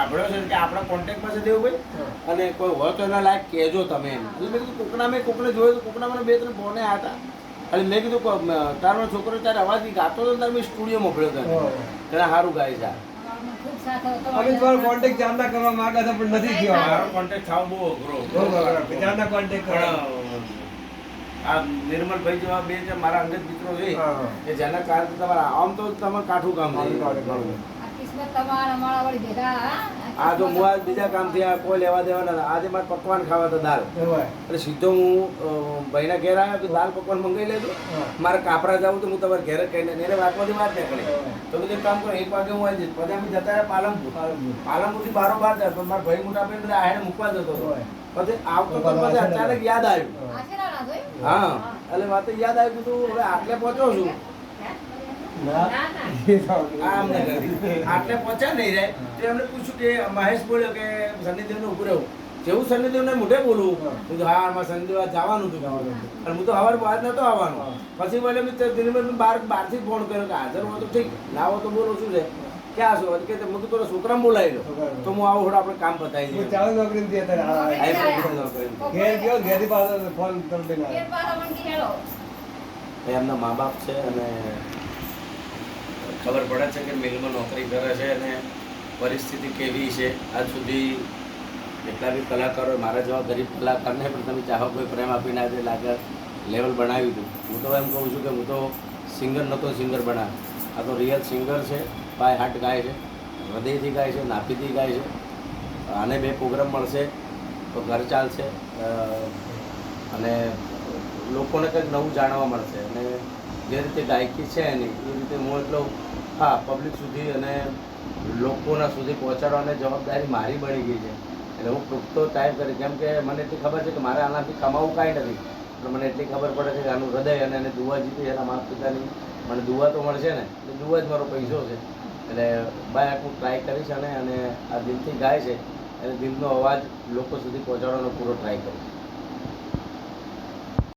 સાંભળ્યો છે કે આપણા કોન્ટેક્ટમાં છે દેવભાઈ અને કોઈ હોય તો એના લાયક કહેજો તમે એમ. એટલે મેં કીધું કોકના મેં કોકને જોયું તો કોકના મને બે ત્રણ ફોને હતા. એટલે મેં કીધું કો- તારો છોકરો તારે અવાજ ગાતો હતો ત્યારે મેં સ્ટુડિયો મોકલ્યો હતો. એને. સારું ગાય છે અમે તમારો કોન્ટેક્ટ કરવા માંગતા હતા પણ નથી થયો. મારો કોન્ટેક્ટ થવો બહુ અઘરો કોન્ટેક્ટ કરવા. આ નિર્મલભાઈ જેવા બે જે મારા અંગત મિત્રો છે. કે જેના કારણે તમારા આમ તો તમારે કાઠું કામ છે. આ તો હું બીજા કામથી આ કોઈ લેવા દેવાના હતા. આજે મારે પકવાન ખાવા તો દાળ. એટલે સીધો હું ભાઈના ઘેર આવ્યો કે દાળ પકવાન મંગાવી લેજો. મારે કાપરા જવું તો હું તમારે ઘેર કહીને એને વાતમાંથી વાત નીકળી તો બધું કામ કરો એક વાગે હું આવી જઈશ. પછી અમે જતા રહ્યા પાલનપુર. પાલનપુર. પાલનપુરથી બારો બાર જાય પણ મારા ભાઈ મોટા ભાઈ બધા આહેડે મૂકવા જતો હતો. પછી આવતો તો પછી અચાનક યાદ આવ્યું? હા. એટલે વાત યાદ આવ્યું હવે આટલે પહોંચ્યો છું. આટલે પહોંચ્યા નહીં રે તો એમને પૂછ્યું કે મહેશ બોલ્યો કે શનિદેવને ઉભું રહેવું જેવું શનિદેવને મોઢે બોલું હા. મારે શનિદેવ જવાનું હતું જવાનું અને હું તો સવારે બહાર નતો આવવાનો હા. પછી મને મેં બાર બહારથી ફોન કર્યો કે હાજર હોય તો ઠીક ના હોય તો બોલો શું છે ક્યાં છો કે મેં કીધું તારા છોકરાને બોલાવી લો. તો હું આવું થોડું આપણે કામ પતાવી દઈએ ચાલુ નોકરી. ઘેર ગયો ફોન હેડો. એ એમના મા બાપ છે અને ખબર પડે છે કે મિલમાં નોકરી કરે છે અને પરિસ્થિતિ કેવી છે. આજ સુધી જેટલા બી કલાકારો મારા જેવા ગરીબ કલાકારને પણ તમે ચાહો કોઈ પ્રેમ આપીને આજે લાગે લેવલ બનાવ્યું દઉં હું તો એમ કહું છું કે હું તો સિંગર નહોતો સિંગર બનાવે આ તો રિયલ સિંગર છે, બાય હાર્ટ ગાય છે, હૃદયથી ગાય છે, નાભીથી ગાય છે. આને બે પ્રોગ્રામ મળશે, તો ઘર ચાલશે અને લોકોને કંઈક નવું જાણવા મળશે. અને જે રીતે ગાયકી છે એની, એ રીતે હું એટલો હા પબ્લિક સુધી અને લોકોના સુધી પહોંચાડવાની જવાબદારી મારી બની ગઈ છે. એટલે હું પૂરતો ટાઈમ કરી, કેમ કે મને એટલી ખબર છે કે મારે આનાથી કમાવું કાંઈ નથી. પણ મને એટલી ખબર પડે છે કે આનું હૃદય અને એને દુવા જીતી એના માતા પિતાની મને દુવા તો મળશે ને એટલે દુવા જ મારો પૈસો છે. એટલે બાય હું ટ્રાય કરીશ અને અને આ દિલથી ગાય છે, એટલે દિલનો અવાજ લોકો સુધી પહોંચાડવાનો પૂરો ટ્રાય કરીશ